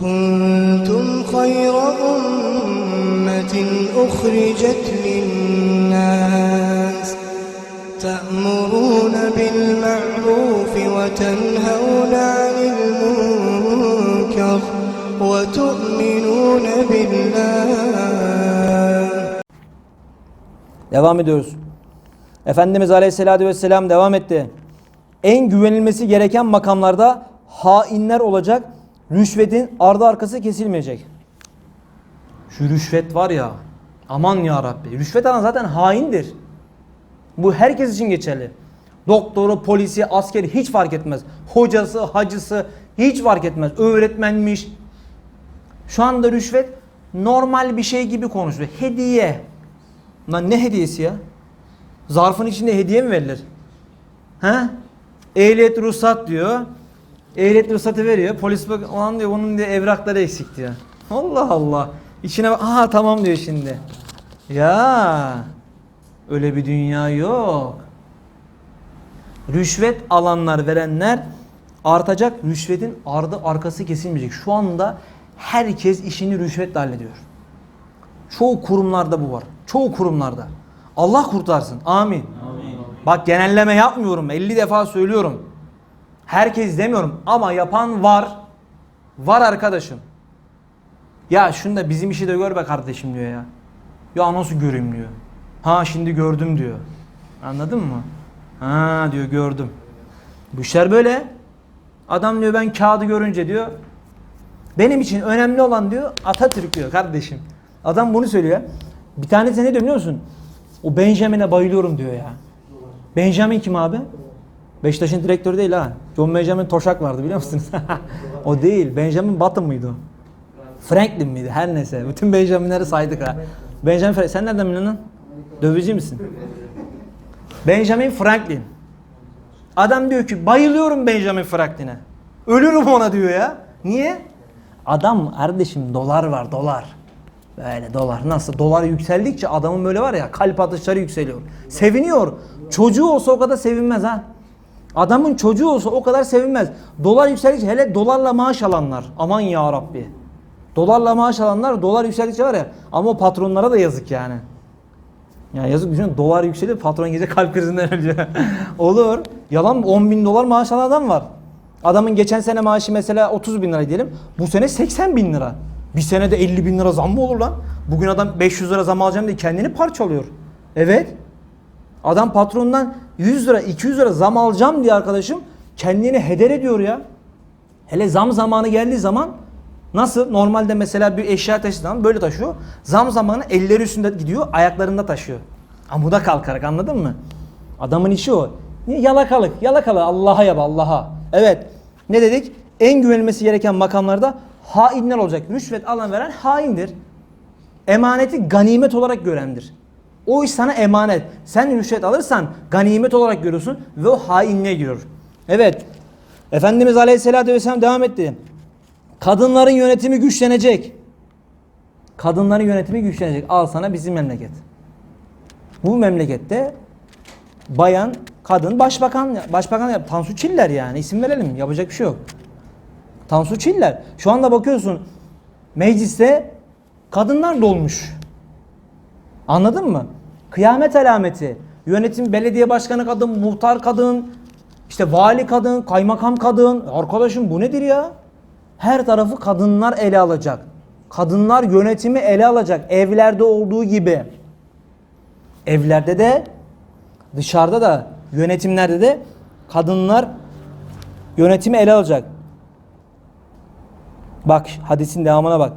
كنتم خير أمة أخرجت للناس تأمرون بالمعروف وتنهون عن المنكر وتؤمنون بالله Devam ediyoruz. Efendimiz Aleyhisselatü Vesselam devam etti. En güvenilmesi gereken makamlarda hainler olacak. Rüşvetin ardı arkası kesilmeyecek. Şu rüşvet var ya. Aman ya Rabbi. Rüşvet alan zaten haindir. Bu herkes için geçerli. Doktoru, polisi, askeri hiç fark etmez. Hocası, hacısı hiç fark etmez. Öğretmenmiş. Şu anda rüşvet normal bir şey gibi konuşuyor. Hediye. Lan ne hediyesi ya? Zarfın içinde hediye mi verilir? He? Ehliyet ruhsat diyor. Ehliyet ruhsatı veriyor. Polis bak olan diyor bunun diyor evrakları eksik diyor. Allah Allah. İçine bak. Aha tamam diyor şimdi. Ya öyle bir dünya yok. Rüşvet alanlar verenler artacak. Rüşvetin ardı arkası kesilmeyecek. Şu anda herkes işini rüşvetle hallediyor. Çoğu kurumlarda bu var. Çoğu kurumlarda. Allah kurtarsın. Amin. Bak genelleme yapmıyorum. 50 defa söylüyorum. Herkes demiyorum ama yapan var. Var arkadaşım. Ya şunu da bizim işi de gör be kardeşim diyor ya. Ya nasıl göreyim diyor. Ha şimdi gördüm diyor. Anladın mı? Ha diyor gördüm. Bu işler böyle. Adam diyor ben kağıdı görünce diyor benim için önemli olan diyor Atatürk diyor kardeşim. Adam bunu söylüyor. Bir tanesi ne diyor biliyor musun? O Benjamin'e bayılıyorum diyor ya. Benjamin kim abi? Beşiktaş'ın direktörü değil ha. John Benjamin Toşak vardı biliyor musunuz? o değil. Benjamin Button mıydı? Franklin miydi? Her neyse. Bütün Benjamin'leri saydık ha. Benjamin Franklin. Sen nereden biliyorsun lan? Dövücü misin? Benjamin Franklin. Adam diyor ki bayılıyorum Benjamin Franklin'e. Ölürüm ona diyor ya. Niye? Adam kardeşim dolar var dolar. Böyle dolar nasıl? Dolar yükseldikçe adamın böyle var ya kalp atışları yükseliyor. Seviniyor. Çocuğu olsa o kadar sevinmez ha. Adamın çocuğu olsa o kadar sevinmez. Dolar yükseldikçe hele dolarla maaş alanlar. Aman ya Rabbi. Dolarla maaş alanlar dolar yükseldikçe var ya ama o patronlara da yazık yani. Ya yazık düşünün dolar yükseliyor patron gece kalp krizinden ölüyor. Olur. Yalan mı? 10 bin dolar maaş alan adam var. Adamın geçen sene maaşı mesela 30 bin lira diyelim. Bu sene 80 bin lira. Bir senede 50 bin lira zam mı olur lan? Bugün adam 500 lira zam alacağım diye kendini parçalıyor. Evet. Adam patronundan 100 lira 200 lira zam alacağım diye arkadaşım kendini heder ediyor ya. Hele zam zamanı geldiği zaman nasıl? Normalde mesela bir eşya taşıdığı böyle taşıyor. Zam zamanı elleri üstünde gidiyor, ayaklarında taşıyor. Amuda kalkarak anladın mı? Adamın işi o. Yalakalık. Yalakalık. Allah'a yap Allah'a. Evet. Ne dedik? En güvenilmesi gereken makamlarda hainler olacak. Rüşvet alan veren haindir. Emaneti ganimet olarak görendir. O iş sana emanet. Sen rüşvet alırsan ganimet olarak görüyorsun ve o hainliğe giriyor. Evet. Efendimiz Aleyhisselatü Vesselam devam etti. Kadınların yönetimi güçlenecek. Kadınların yönetimi güçlenecek. Al sana bizim memleket. Bu memlekette bayan, kadın, başbakan, başbakan yap. Tansu Çiller yani isim verelim. Yapacak bir şey yok. Tansu Çiller. Şu anda bakıyorsun mecliste kadınlar dolmuş. Anladın mı? Kıyamet alameti. Yönetim belediye başkanı kadın, muhtar kadın, işte vali kadın, kaymakam kadın. Arkadaşım bu nedir ya? Her tarafı kadınlar ele alacak. Kadınlar yönetimi ele alacak. Evlerde olduğu gibi. Evlerde de dışarıda da yönetimlerde de kadınlar yönetimi ele alacak. Bak hadisin devamına bak.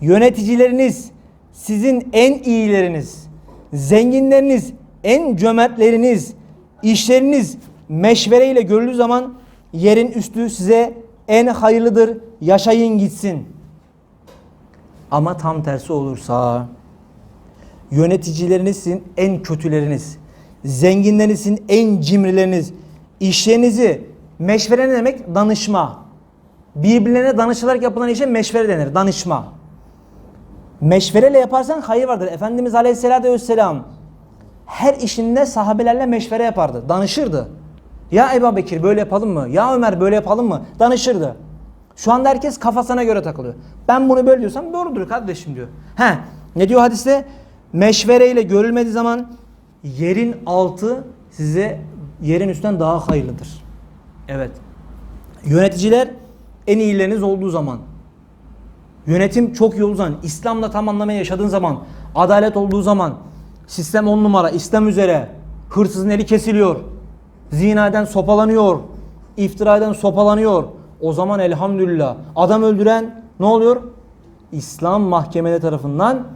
Yöneticileriniz sizin en iyileriniz, zenginleriniz en cömertleriniz, işleriniz meşvereyle görüldüğü zaman yerin üstü size en hayırlıdır. Yaşayın gitsin. Ama tam tersi olursa yöneticilerinizin en kötüleriniz, zenginlerinizin en cimrileriniz, işlerinizi meşvere ne demek? Danışma. Birbirlerine danışılarak yapılan işe meşvere denir. Danışma. Meşvereyle yaparsan hayır vardır. Efendimiz Aleyhisselatü Vesselam her işinde sahabelerle meşvere yapardı. Danışırdı. Ya Ebu Bekir böyle yapalım mı? Ya Ömer böyle yapalım mı? Danışırdı. Şu anda herkes kafasına göre takılıyor. Ben bunu böyle diyorsam doğrudur kardeşim diyor. He, ne diyor hadiste? Meşvereyle görülmediği zaman yerin altı size yerin üstten daha hayırlıdır. Evet. Yöneticiler en iyileriniz olduğu zaman, yönetim çok olduğu zaman, İslam'la tam anlamaya yaşadığın zaman, adalet olduğu zaman, sistem on numara, İslam üzere, hırsızın eli kesiliyor, zinaden sopalanıyor, iftiradan sopalanıyor. O zaman elhamdülillah adam öldüren ne oluyor? İslam mahkemeleri tarafından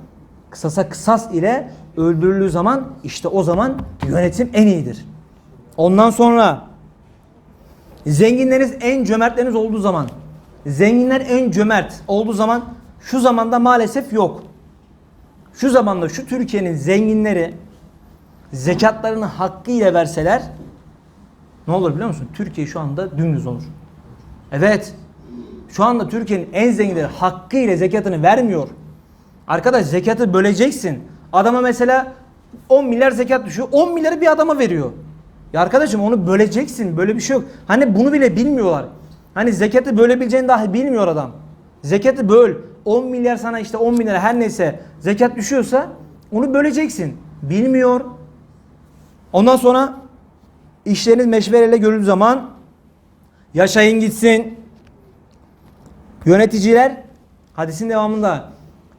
kısasa kısas ile öldürüldüğü zaman işte o zaman yönetim en iyidir. Ondan sonra Zenginleriniz en cömertleriniz olduğu zaman, zenginler en cömert olduğu zaman şu zamanda maalesef yok. Şu zamanda şu Türkiye'nin zenginleri zekatlarını hakkıyla verseler ne olur biliyor musun? Türkiye şu anda dümdüz olur. Evet. Şu anda Türkiye'nin en zenginleri hakkıyla zekatını vermiyor. Arkadaş zekatı böleceksin. Adama mesela 10 milyar zekat düşüyor. 10 milyarı bir adama veriyor. Ya arkadaşım onu böleceksin. Böyle bir şey yok. Hani bunu bile bilmiyorlar. Hani zekatı bölebileceğini dahi bilmiyor adam. Zekatı böl. 10 milyar sana işte 10 milyar her neyse zekat düşüyorsa onu böleceksin. Bilmiyor. Ondan sonra işleriniz meşvereyle görüldüğü zaman yaşayın gitsin. Yöneticiler hadisin devamında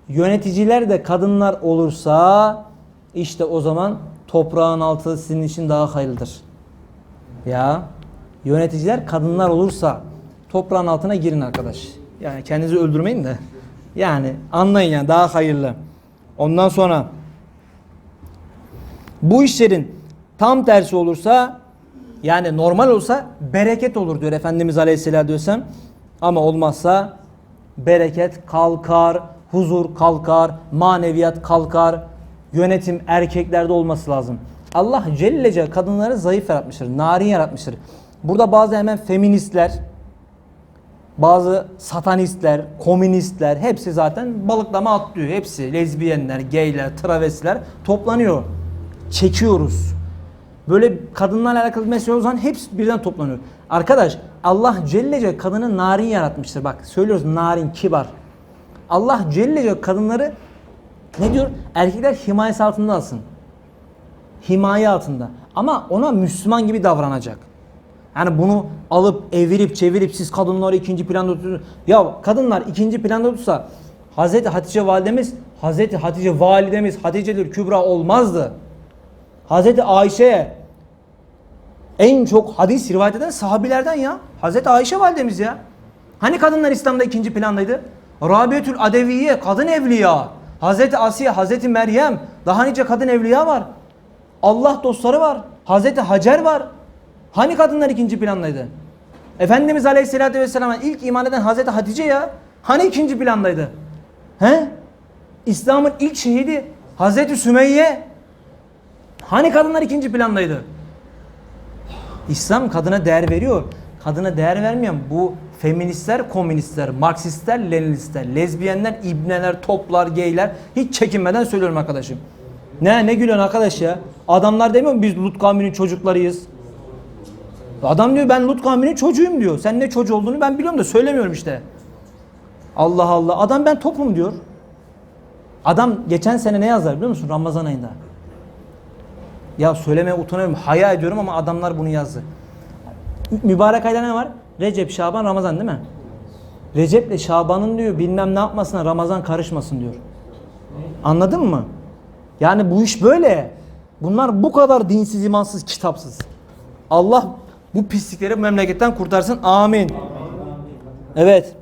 yöneticiler de kadınlar olursa işte o zaman toprağın altı sizin için daha hayırlıdır. Ya yöneticiler kadınlar olursa toprağın altına girin arkadaş. Yani kendinizi öldürmeyin de. Yani anlayın yani daha hayırlı. Ondan sonra bu işlerin tam tersi olursa yani normal olsa bereket olur diyor Efendimiz Aleyhisselatü Vesselam. Ama olmazsa bereket kalkar, huzur kalkar, maneviyat kalkar. Yönetim erkeklerde olması lazım. Allah Celle Celle kadınları zayıf yaratmıştır, narin yaratmıştır. Burada bazı hemen feministler, bazı satanistler, komünistler hepsi zaten balıklama atlıyor. Hepsi lezbiyenler, gayler, travestiler toplanıyor. Çekiyoruz. Böyle kadınlarla alakalı mesele o zaman hepsi birden toplanıyor. Arkadaş Allah Celle Celle kadını narin yaratmıştır. Bak söylüyoruz narin, kibar. Allah Celle Celle kadınları ne diyor? Erkekler himayesi altında alsın. Himaye altında. Ama ona Müslüman gibi davranacak. Yani bunu alıp evirip çevirip siz kadınları ikinci planda tutuyorsunuz. Ya kadınlar ikinci planda tutsa Hazreti Hatice validemiz, Hazreti Hatice validemiz Hatice'dir Kübra olmazdı. Hazreti Ayşe en çok hadis rivayet eden sahabilerden ya. Hazreti Ayşe validemiz ya. Hani kadınlar İslam'da ikinci plandaydı? Rabietül Adeviye kadın evliya. Hazreti Asiye, Hazreti Meryem, daha nice kadın evliya var. Allah dostları var. Hazreti Hacer var. Hani kadınlar ikinci plandaydı? Efendimiz Aleyhisselatü Vesselam'a ilk iman eden Hazreti Hatice ya. Hani ikinci plandaydı? He? İslam'ın ilk şehidi Hazreti Sümeyye. Hani kadınlar ikinci plandaydı? İslam kadına değer veriyor. Kadına değer vermeyen bu feministler, komünistler, marksistler, leninistler, lezbiyenler, ibneler, toplar, geyler hiç çekinmeden söylüyorum arkadaşım. Ne ne gülüyorsun arkadaş ya? Adamlar demiyor mu biz Lut kavminin çocuklarıyız? Adam diyor ben Lut kavminin çocuğuyum diyor. Sen ne çocuğu olduğunu ben biliyorum da söylemiyorum işte. Allah Allah. Adam ben topum diyor. Adam geçen sene ne yazar biliyor musun? Ramazan ayında. Ya söylemeye utanıyorum. Haya ediyorum ama adamlar bunu yazdı. Mübarek ayda ne var? Recep, Şaban, Ramazan değil mi? Recep'le Şaban'ın diyor bilmem ne yapmasına Ramazan karışmasın diyor. Anladın mı? Yani bu iş böyle. Bunlar bu kadar dinsiz, imansız, kitapsız. Allah bu pislikleri memleketten kurtarsın. Amin. Evet.